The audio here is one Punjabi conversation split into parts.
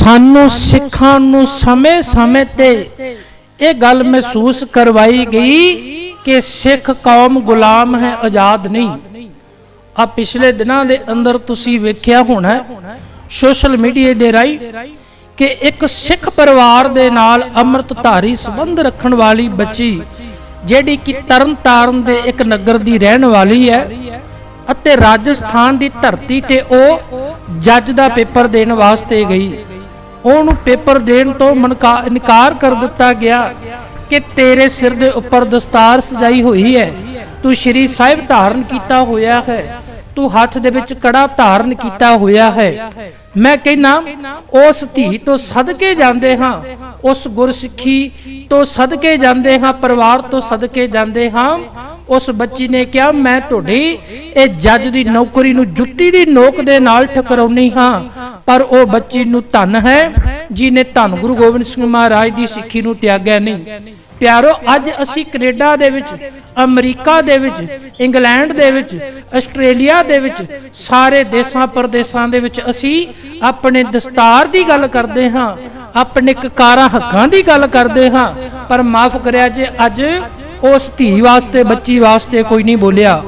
ਸਾਨੂੰ ਸਿੱਖਾਂ ਨੂੰ ਸਮੇਂ-ਸਮੇਂ ਤੇ ਇਹ ਗੱਲ ਮਹਿਸੂਸ ਕਰਵਾਈ ਗਈ ਕਿ ਸਿੱਖ ਕੌਮ ਗੁਲਾਮ ਹੈ ਆਜ਼ਾਦ ਨਹੀਂ। ਆ ਪਿਛਲੇ ਦਿਨਾਂ ਦੇ ਅੰਦਰ ਤੁਸੀਂ ਵੇਖਿਆ ਹੋਣਾ ਸੋਸ਼ਲ ਮੀਡੀਆ ਦੇ ਰਾਹੀਂ ਕਿ ਇੱਕ ਸਿੱਖ ਪਰਿਵਾਰ ਦੇ ਨਾਲ ਅੰਮ੍ਰਿਤਧਾਰੀ ਸੰਬੰਧ ਰੱਖਣ ਵਾਲੀ ਬੱਚੀ ਜਿਹੜੀ ਕਿ ਤਰਨਤਾਰਨ ਦੇ ਇੱਕ ਨਗਰ ਦੀ ਰਹਿਣ ਵਾਲੀ ਹੈ ਅਤੇ ਰਾਜਸਥਾਨ ਦੀ ਧਰਤੀ ਤੇ ਉਹ ਜੱਜ ਦਾ ਪੇਪਰ ਦੇਣ ਵਾਸਤੇ ਗਈ। ਉਹਨੂੰ ਪੇਪਰ ਦੇਣ ਤੋਂ ਇਨਕਾਰ ਕਰ ਦਿੱਤਾ ਗਿਆ ਕਿ ਤੇਰੇ ਸਿਰ ਦੇ ਉੱਪਰ ਦਸਤਾਰ ਸਜਾਈ ਹੋਈ ਹੈ। ਤੂੰ ਸ਼੍ਰੀ ਸਾਹਿਬ ਧਾਰਨ ਕੀਤਾ ਹੋਇਆ ਹੈ। ਤੂੰ ਹੱਥ ਦੇ ਵਿੱਚ ਕੜਾ ਧਾਰਨ ਕੀਤਾ ਹੋਇਆ ਹੈ। ਮੈਂ ਕਹਿੰਨਾ ਉਸ ਧੀ ਤੋਂ ਸਦਕੇ ਜਾਂਦੇ ਹਾਂ, ਉਸ ਗੁਰਸਿੱਖੀ ਤੋਂ ਸਦਕੇ ਜਾਂਦੇ ਹਾਂ, ਪਰਿਵਾਰ ਤੋਂ ਸਦਕੇ ਜਾਂਦੇ ਹਾਂ। ਉਸ ਬੱਚੀ ਨੇ ਕਿਹਾ, ਮੈਂ ਤੁਹਾਡੀ ਇਹ ਜੱਜ ਦੀ ਨੌਕਰੀ ਨੂੰ ਜੁੱਤੀ ਦੀ ਨੋਕ ਦੇ ਨਾਲ ਠਕਰਾਉਣੀ ਹਾਂ। ਪਰ ਉਹ ਬੱਚੀ ਨੂੰ ਧਨ ਹੈ ਜਿਨੇ ਧੰਨ ਗੁਰੂ ਗੋਬਿੰਦ ਸਿੰਘ ਮਹਾਰਾਜ ਦੀ ਸਿੱਖੀ ਨੂੰ ਤਿਆਗਿਆ ਨਹੀਂ। ਪਿਆਰੋ, ਅੱਜ ਅਸੀਂ ਕੈਨੇਡਾ ਦੇ ਵਿੱਚ, ਅਮਰੀਕਾ ਦੇ ਵਿੱਚ, ਇੰਗਲੈਂਡ ਦੇ ਵਿੱਚ, ਆਸਟ੍ਰੇਲੀਆ ਦੇ ਵਿੱਚ, ਸਾਰੇ ਦੇਸ਼ਾਂ ਪ੍ਰਦੇਸ਼ਾਂ ਦੇ ਵਿੱਚ ਅਸੀਂ ਆਪਣੇ ਦਸਤਾਰ ਦੀ ਗੱਲ ਕਰਦੇ ਹਾਂ, ਆਪਣੇ ਕਕਾਰਾਂ ਹੱਕਾਂ ਦੀ ਗੱਲ ਕਰਦੇ ਹਾਂ। ਪਰ ਮਾਫ ਕਰਿਆ ਜੇ, ਅੱਜ ਉਸ ਧੀ ਵਾਸਤੇ, ਬੱਚੀ ਵਾਸਤੇ ਕੋਈ ਨਹੀਂ ਬੋਲਿਆ।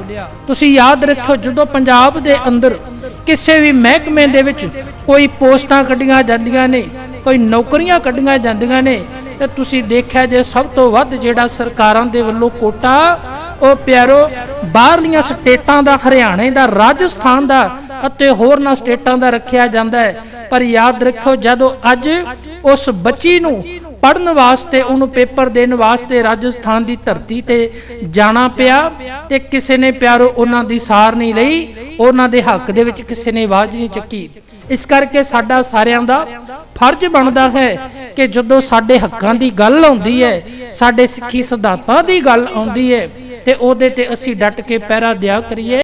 ਤੁਸੀਂ ਯਾਦ ਰੱਖੋ ਜਦੋਂ ਪੰਜਾਬ ਦੇ ਅੰਦਰ ਕਿਸੇ ਵੀ ਮਹਿਕਮੇ ਦੇ ਵਿੱਚ ਕੋਈ ਪੋਸਟਾਂ ਕੱਢੀਆਂ ਜਾਂਦੀਆਂ ਨੇ, ਕੋਈ ਨੌਕਰੀਆਂ ਕੱਢੀਆਂ ਜਾਂਦੀਆਂ ਨੇ, ਤੇ ਤੁਸੀਂ ਦੇਖਿਆ ਜੇ ਸਭ ਤੋਂ ਵੱਧ ਜਿਹੜਾ ਸਰਕਾਰਾਂ ਦੇ ਵੱਲੋਂ ਕੋਟਾ, ਉਹ ਪਿਆਰੋ ਬਾਹਰਲੀਆਂ ਸਟੇਟਾਂ ਦਾ, ਹਰਿਆਣੇ ਦਾ, ਰਾਜਸਥਾਨ ਦਾ ਅਤੇ ਹੋਰਨਾਂ ਸਟੇਟਾਂ ਦਾ ਰੱਖਿਆ ਜਾਂਦਾ ਹੈ। ਪਰ ਯਾਦ ਰੱਖਿਓ, ਜਦੋਂ ਅੱਜ ਉਸ ਬੱਚੀ ਨੂੰ ਪੜਨ ਵਾਸਤੇ, ਉਹਨੂੰ ਪੇਪਰ ਦੇਣ ਵਾਸਤੇ ਰਾਜਸਥਾਨ ਦੀ ਧਰਤੀ ਤੇ ਜਾਣਾ ਪਿਆ ਤੇ ਕਿਸੇ ਨੇ ਪਿਆਰੋ ਉਹਨਾਂ ਦੀ ਸਾਰ ਨਹੀਂ ਲਈ, ਉਹਨਾਂ ਦੇ ਹੱਕ ਦੇ ਵਿੱਚ ਕਿਸੇ ਨੇ ਆਵਾਜ਼ ਨਹੀਂ ਚੱਕੀ। ਇਸ ਕਰਕੇ ਸਾਡਾ ਸਾਰਿਆਂ ਦਾ ਫਰਜ਼ ਬਣਦਾ ਹੈ ਕਿ ਜਦੋਂ ਸਾਡੇ ਹੱਕਾਂ ਦੀ ਗੱਲ ਆਉਂਦੀ ਹੈ, ਸਾਡੇ ਸਿੱਖੀ ਸਿਧਾਂਤਾਂ ਦੀ ਗੱਲ ਆਉਂਦੀ ਹੈ, ਤੇ ਉਹਦੇ ਤੇ ਅਸੀਂ ਡਟ ਕੇ ਪਹਿਰਾ ਦਿਆ ਕਰੀਏ।